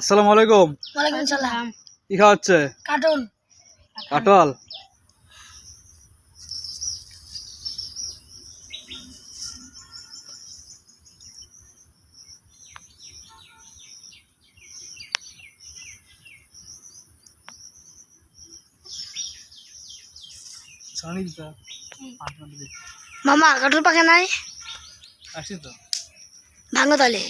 আসসালামু আলাইকুম। ওয়ালাইকুম সালাম। কি খাওয়া হচ্ছে কার্টুন কাটল মামা কার্টুন পাকে নাই? আসি তো। ভাঙো তাহলে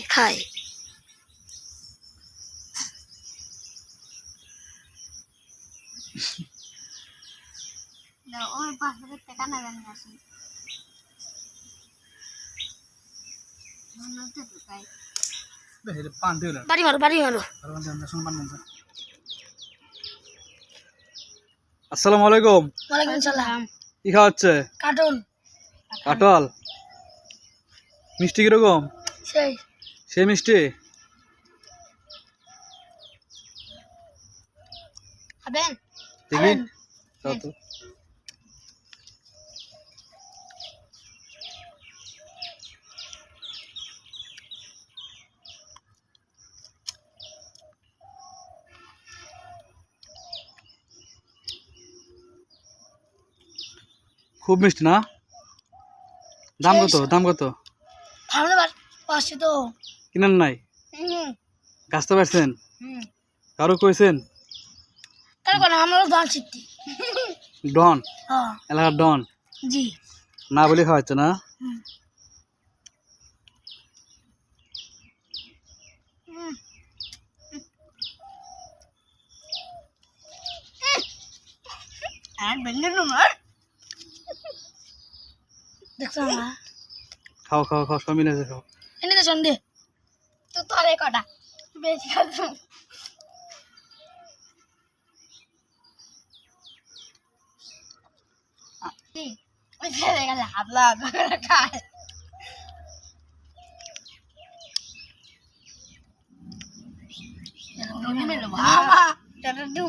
খাই পান দিও না বাড়ি মারো বাড়ি মারো। আসসালামু আলাইকুম। ওয়ালাইকুম সালাম। কি খাওয়া হচ্ছে কার্টুন। কাটল মিষ্টি কীরকম? সেই। সে মিষ্টি? খাবেন? দেখি। দাও তো। খুব মিষ্টি না? দাম কত? দাম কত? তো। কিনেন নাই? হুম। গাছতে পারছেন কারও কইছেন? কোনো? আমরাও দাল শিখতি ডন? হ্যাঁ। এলাকার ডন? জি। না বলে খাওয়াচ্ছে না? খাও খাও খাও সব মিলে খাও। এনে তো সন্ধে তো তোর কটা? বেশি ริไม่ใช่อะไรกันหลาบหรอกนะคะอย่าลงดูไม่หรอวะจะดู